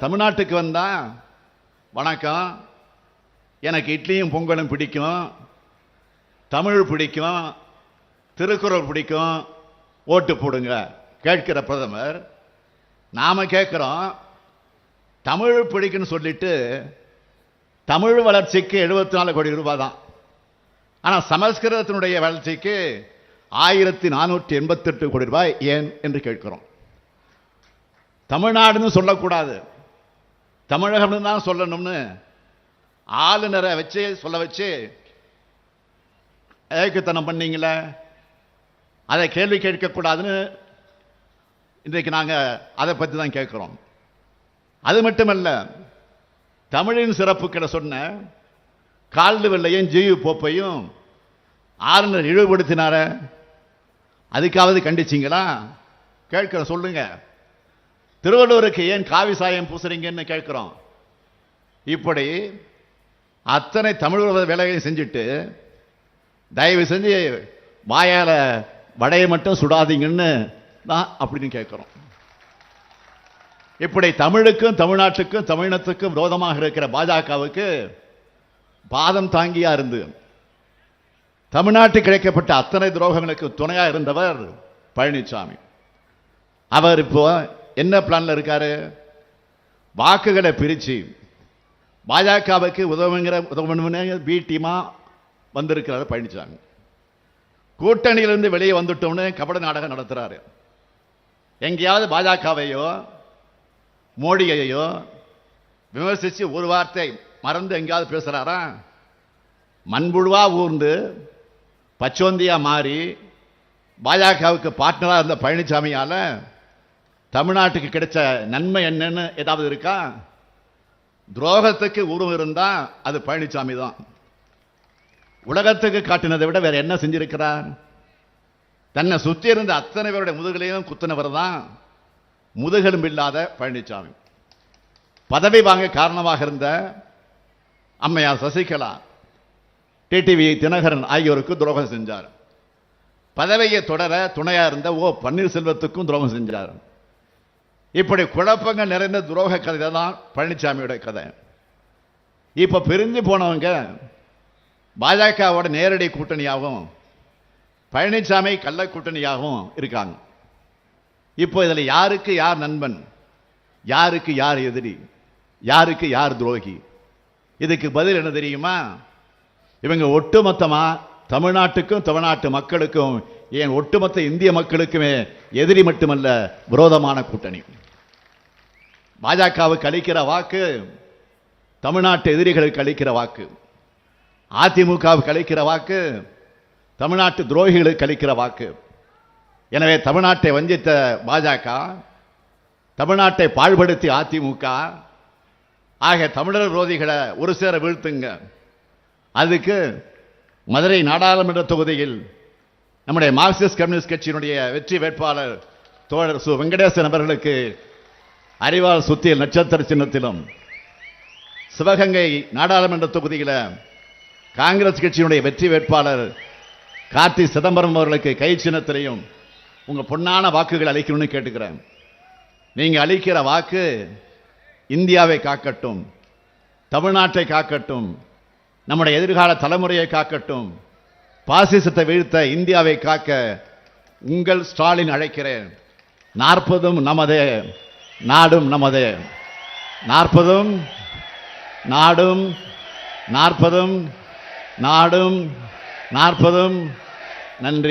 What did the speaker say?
தமிழ்நாட்டுக்கு வந்தால் வணக்கம். எனக்கு இட்லியும் பொங்கலும் பிடிக்கும். தமிழ் பிடிக்கும். திருக்குறள் பிடிக்கும். ஓட்டு போடுங்க கேட்கிற பிரதமர். நாம கேட்குறோம் தமிழ் பிடிக்குன்னு சொல்லிட்டு தமிழ் வளர்ச்சிக்கு எழுபத்தி நாலு கோடி ரூபாய் தான் ஆனால் சமஸ்கிருதத்தினுடைய வளர்ச்சிக்கு ஆயிரத்தி நானூற்றி எண்பத்தெட்டு கோடி ரூபாய் ஏன் என்று கேட்கிறோம். தமிழ்நாடுன்னு சொல்லக்கூடாது. தமிழகம்னு தான் சொல்லணும்னு ஆளுநரை வச்சு சொல்ல வச்சு ஏக்குத்தனம் பண்ணீங்களே? அதை கேள்வி கேட்கக்கூடாதுன்னு இன்றைக்கு நாங்கள் அதை பற்றி தான் கேட்குறோம். அது மட்டுமல்ல தமிழின் சிறப்புக்களை சொன்ன கால்டு வெள்ளையும் ஜியு போப்பையும் ஆளுநர் இழிவுபடுத்தினார? அதுக்காவது கண்டிச்சிங்களா? கேட்குற சொல்லுங்கள் திருவள்ளுவருக்கு ஏன் காவி சாயம் பூசுறீங்கன்னு கேட்குறோம். இப்படி அத்தனை தமிழ் வேலையை செஞ்சுட்டு தயவு செஞ்சு வாயால் வடையை மட்டும் சுடாதீங்கன்னு தான் அப்படின்னு கேட்குறோம். இப்படி தமிழுக்கும் தமிழ்நாட்டுக்கும் தமிழினத்துக்கும் விரோதமாக இருக்கிற பாஜகவுக்கு பாதம் தாங்கியா இருந்து தமிழ்நாட்டுக்கு கிடைக்கப்பட்ட அத்தனை துரோகங்களுக்கு துணையாக இருந்தவர் பழனிசாமி அவர் இப்போ என்ன பிளான்ல இருக்காரு? வாக்குகளை பிரித்து பாஜகவுக்கு உதவுங்கிற உதவணும்னு பி டீமா வந்திருக்கிறார் பழனிசாமி கூட்டணியிலிருந்து வெளியே வந்துட்டோம்னு கபட நாடகம் நடத்துகிறாரு எங்கேயாவது பாஜகவையோ மோடியையோ விமர்சித்து ஒரு வார்த்தை மறந்து எங்கேயாவது பேசுகிறாரா மண்புழுவா ஊர்ந்து பச்சோந்தியா மாறி பாஜகவுக்கு பார்ட்னராக இருந்த பழனிசாமியால் தமிழ்நாட்டுக்கு கிடைச்ச நன்மை என்னன்னு ஏதாவது இருக்கா? துரோகத்துக்கு உருவம் இருந்தா அது பழனிசாமி தான். உலகத்துக்கு காட்டினதை விட வேற என்ன செஞ்சிருக்கிறார்? தன்னை சுற்றி இருந்த அத்தனை பேருடைய முதுகலையும் குத்தினவர் தான் முதுகெலும்பு இல்லாத பழனிசாமி பதவி வாங்க காரணமாக இருந்த அம்மையார் சசிகலா டிடிவி தினகரன் ஆகியோருக்கு துரோகம் செஞ்சார். பதவியை தொடர துணையாக இருந்த ஓ பன்னீர்செல்வத்துக்கும் துரோகம் செஞ்சார். இப்படி குழப்பங்கள் நிறைந்த துரோக கதை தான் பழனிசாமியோட கதை. இப்போ பிரிஞ்சு போனவங்க பாஜகவோட நேரடி கூட்டணியாகவும் பழனிசாமி கள்ள கூட்டணியாகவும் இருக்காங்க. இப்போ இதில் யாருக்கு யார் நண்பன்? யாருக்கு யார் எதிரி? யாருக்கு யார் துரோகி? இதுக்கு பதில் என்ன தெரியுமா? இவங்க ஒட்டுமொத்தமாக தமிழ்நாட்டுக்கும் தமிழ்நாட்டு மக்களுக்கும் ஏன் ஒட்டுமொத்த இந்திய மக்களுக்குமே எதிரி மட்டுமல்ல விரோதமான கூட்டணி. பாஜகவுக்கு அளிக்கிற வாக்கு தமிழ்நாட்டு எதிரிகளுக்கு அளிக்கிற வாக்கு அதிமுகவுக்கு அளிக்கிற வாக்கு தமிழ்நாட்டு துரோகிகளுக்கு அளிக்கிற வாக்கு. எனவே தமிழ்நாட்டை வஞ்சித்த பாஜக தமிழ்நாட்டை பாழ்படுத்தி அதிமுக ஆக தமிழர் விரோதிகளை ஒரு சேர வீழ்த்துங்க. அதுக்கு மதுரை நாடாளுமன்ற தொகுதியில் நம்முடைய மார்க்சிஸ்ட் கம்யூனிஸ்ட் கட்சியினுடைய வெற்றி வேட்பாளர் தோழர் சு வெங்கடேசன் அவர்களுக்கு அறிவால் சுத்தியல் நட்சத்திர சின்னத்திலும் சிவகங்கை நாடாளுமன்ற தொகுதியில் காங்கிரஸ் கட்சியினுடைய வெற்றி வேட்பாளர் கார்த்தி சிதம்பரம் அவர்களுக்கு கை சின்னத்திலையும் உங்கள் பொன்னான வாக்குகள் அளிக்கணும்னு கேட்டுக்கிறேன். நீங்கள் அளிக்கிற வாக்கு இந்தியாவை காக்கட்டும் தமிழ்நாட்டை காக்கட்டும் நம்முடைய எதிர்கால தலைமுறையை காக்கட்டும் பாசிசத்தை வீழ்த்த இந்தியாவை காக்க உங்கள் ஸ்டாலின் அழைக்கிறேன். நாற்பதும் நமதே. நாடும் நமது நாற்பதும் நாடும் நாற்பதும் நாடும் நாற்பதும். நன்றி.